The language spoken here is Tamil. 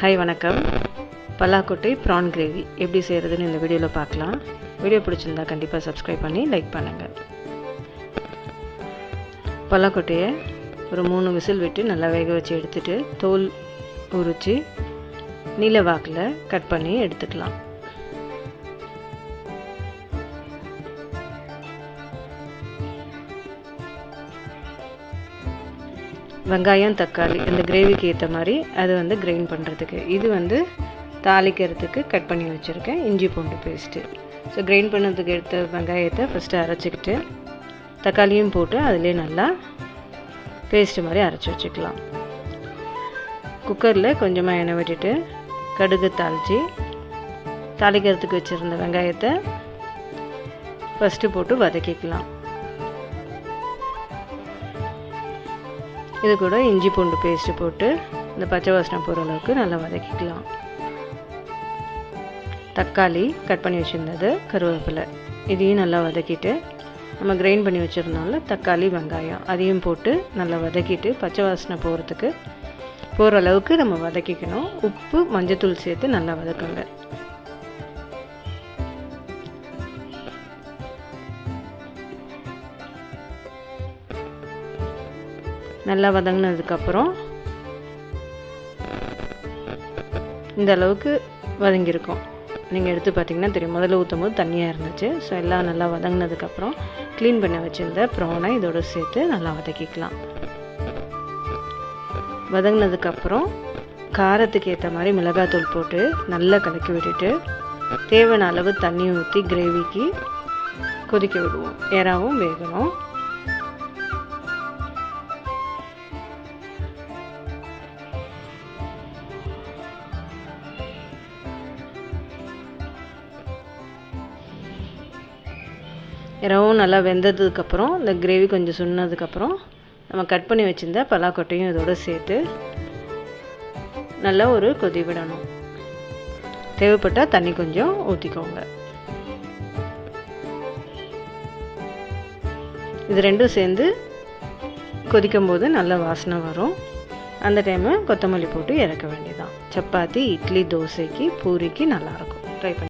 ஹாய் வணக்கம். பல்லாக்கொட்டை ப்ரான் கிரேவி. எப்படி செய்கிறதுன்னு இந்த வீடியோவில் பார்க்கலாம். வீடியோ பிடிச்சிருந்தா கண்டிப்பாக சப்ஸ்கிரைப் பண்ணி லைக் பண்ணுங்கள் பல்லாக்கொட்டையை ஒரு மூணு விசில் விட்டு நல்லா வேக வச்சு எடுத்துகிட்டு தோல் உரித்து நீல வாக்கில் கட் பண்ணி எடுத்துக்கலாம். வெங்காயம் தக்காளி இந்த கிரேவிக்கு ஏற்ற மாதிரி அது வந்து கிரைண்ட் பண்ணுறதுக்கு இது வந்து தாளிக்கிறதுக்கு கட் பண்ணி வச்சுருக்கேன். இஞ்சி பூண்டு பேஸ்ட்டு ஸோ கிரைண்ட் பண்ணதுக்கு எடுத்த வெங்காயத்தை ஃபஸ்ட்டு அரைச்சிக்கிட்டு தக்காளியும் போட்டு அதிலே நல்லா பேஸ்ட்டு மாதிரி அரைச்சி வச்சுக்கலாம். குக்கரில் கொஞ்சமாக எண்ணெய் விட்டுட்டு கடுகு தாளித்து தாளிக்கிறதுக்கு வச்சுருந்த வெங்காயத்தை ஃபஸ்ட்டு போட்டு வதக்கிக்கலாம். இது கூட இஞ்சி பூண்டு பேஸ்ட்டு போட்டு இந்த பச்சை வாசனை போகிற அளவுக்கு நல்லா வதக்கிக்கலாம். தக்காளி கட் பண்ணி வச்சுருந்தது கருவேப்பிலை. இதையும் நல்லா வதக்கிட்டு நம்ம கிரைண்ட் பண்ணி வச்சுருந்தோம்ல தக்காளி வெங்காயம் அதையும் போட்டு நல்லா வதக்கிட்டு பச்சை வாசனை போகிறதுக்கு போகிற அளவுக்கு நம்ம வதக்கிக்கணும். உப்பு மஞ்சத்தூள் சேர்த்து நல்லா வதக்குங்க. நல்லா வதங்கினதுக்கப்புறம் இந்த அளவுக்கு வதங்கியிருக்கோம். நீங்கள் எடுத்து பார்த்தீங்கன்னா தெரியும். முதல்ல ஊற்றும் போது தண்ணியாக இருந்துச்சு. ஸோ எல்லாம் நல்லா வதங்கினதுக்கப்புறம் க்ளீன் பண்ண வச்சுருந்த ப்ரானை இதோடு சேர்த்து நல்லா வதக்கிக்கலாம். வதங்கினதுக்கப்புறம் காரத்துக்கு ஏற்ற மாதிரி மிளகாத்தூள் போட்டு நல்லா கலக்கி விட்டுட்டு தேவையான அளவு தண்ணி ஊற்றி கிரேவிக்கு கொதிக்க விடுவோம். ஏறாவும் வேகணும். இரவும் நல்லா வெந்ததுக்கப்புறம் இந்த கிரேவி கொஞ்சம் சுண்ணதுக்கப்புறம் நம்ம கட் பண்ணி வச்சுருந்த பலாக்கொட்டையும் இதோடு சேர்த்து நல்லா ஒரு கொதி விடணும். தேவைப்பட்டால் தண்ணி கொஞ்சம் ஊற்றிக்கோங்க இது ரெண்டும் சேர்ந்து கொதிக்கும் போது நல்ல வாசனை வரும். அந்த டைமு கொத்தமல்லி போட்டு இறக்க வேண்டியதான் சப்பாத்தி இட்லி தோசைக்கு பூரிக்கு நல்லாயிருக்கும். ட்ரை பண்ணி